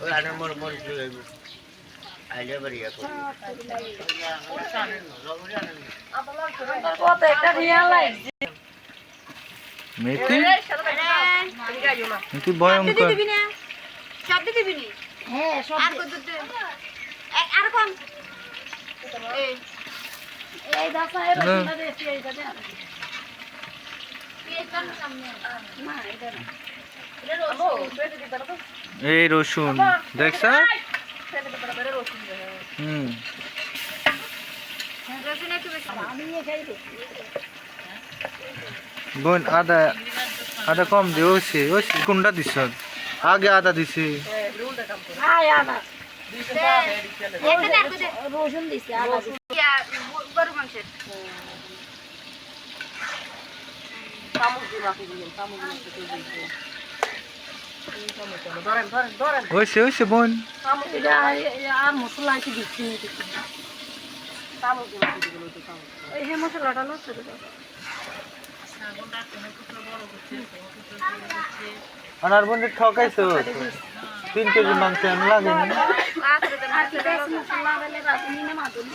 ওই আনের মর মর যাইব আইলে বাড়ি এখন কত একটা নিয়ে লাগছে মেথি মেথি ভয়ঙ্কর। সব দিতে দিবি হ্যাঁ সব আর কত আর কম এই। এই দাসা এর না। সামনে। না এটা না। এই রসুন, দেখছ? হুম। বোন, আদা আদা কম দে, ওসে ওসে, কোনটা দিছ? আগে আদা দিছি। রসুন। দিছে বোন এটা এটা আর মশলা আছে দিচ্ছি এই হে মশলাটা না ছোট আনার বোন ঠকাইছো তিন কেজি মাংস আমি লাগে আখরে দেন আর কি বেশ মশলা দিলে রাতে নিয়ে মাদুন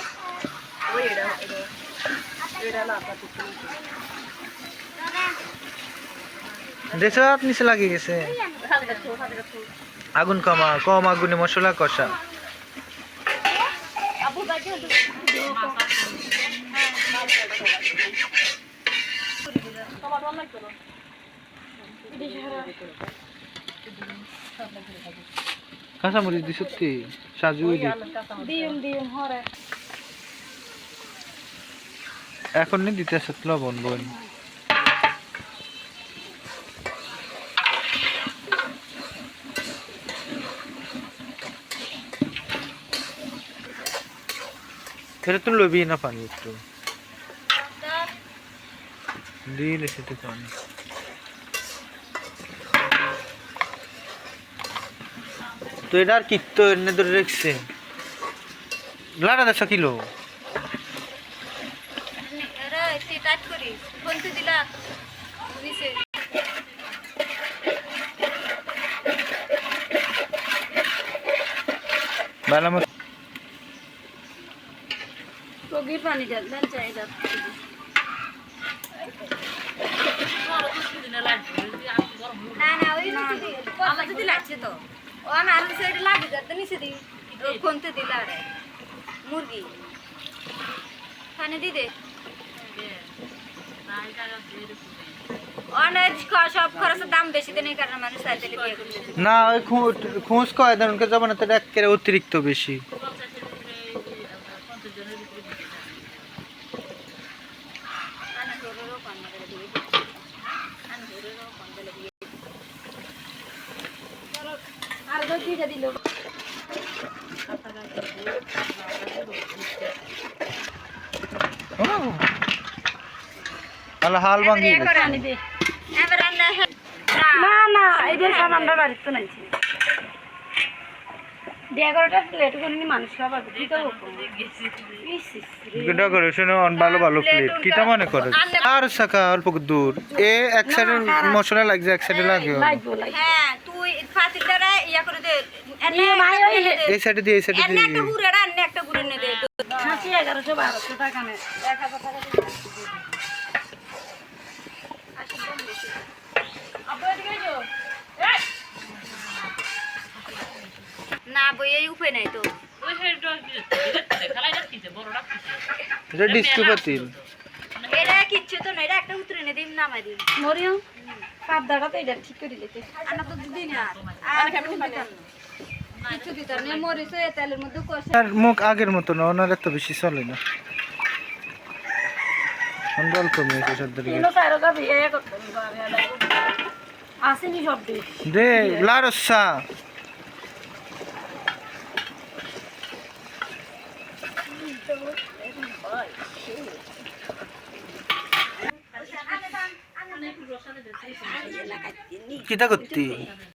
দেশ নিচে লাগে গেছে। আগুন কমা কম আগুনে মশলা কষা। কাঁচামরিচ দি সত্যি সাজু এখন দিতে লবণ বোন ফের তুই লবি না পানি একটু। দিলে সেটা পানি তো এটা আর কিত্ত এনে ধরে রেখছে? লাড়া দেড়শো কিলো। ভালো মতো টগির পানি দেন দেন চাই দেন না না ওই নিচে দি আমার তো লাগছে তো। ও আমি আর সাইডে লাগি যাতে নিচে দি ও ফোন তো দিলা রে মুরগি। খানে দি দে। অনেক খ- সব খরচের দাম বেশি দেন এই কারণে মানুষ সাইকেলে বিয়ে করছে না ওই খোঁজ কয় ধরনকে জমানো তো অতিরিক্ত বেশি। দিল আল্লাহ হাল আমরা না। না এই যে সব আমরা বাড়িতে নাইছি ভালো ভালো প্লেট কিটা মনে করে? আর শাখা অল্প দূর। এ এক সাইডে মশলা লাগছে এক সাইডে লাগে লাগবো হ্যাঁ ইয়া এই সাইডে দিয়ে এই সাইডে দিয়ে এগারোশো বারোশো টাকা নেয় এক হাজার টাকা দিয়ে না বই উপায় নাই তো। এটা ডিস্কো পাতিল। এটা কিচ্ছু তো না এটা একটা উতরে নে দিম নামাই দিম। মরিয়ম পাবদাটা তো এটা ঠিক করে দিতে আনা তো দিদি আর কেমন দিতাম কিছু দিতাম না মরিচ এ তেলের মধ্যে কষে। আর মুখ আগের মতো না ওনার এত বেশি চলে না। আসেনি সব দে লারসা। কিটা করতি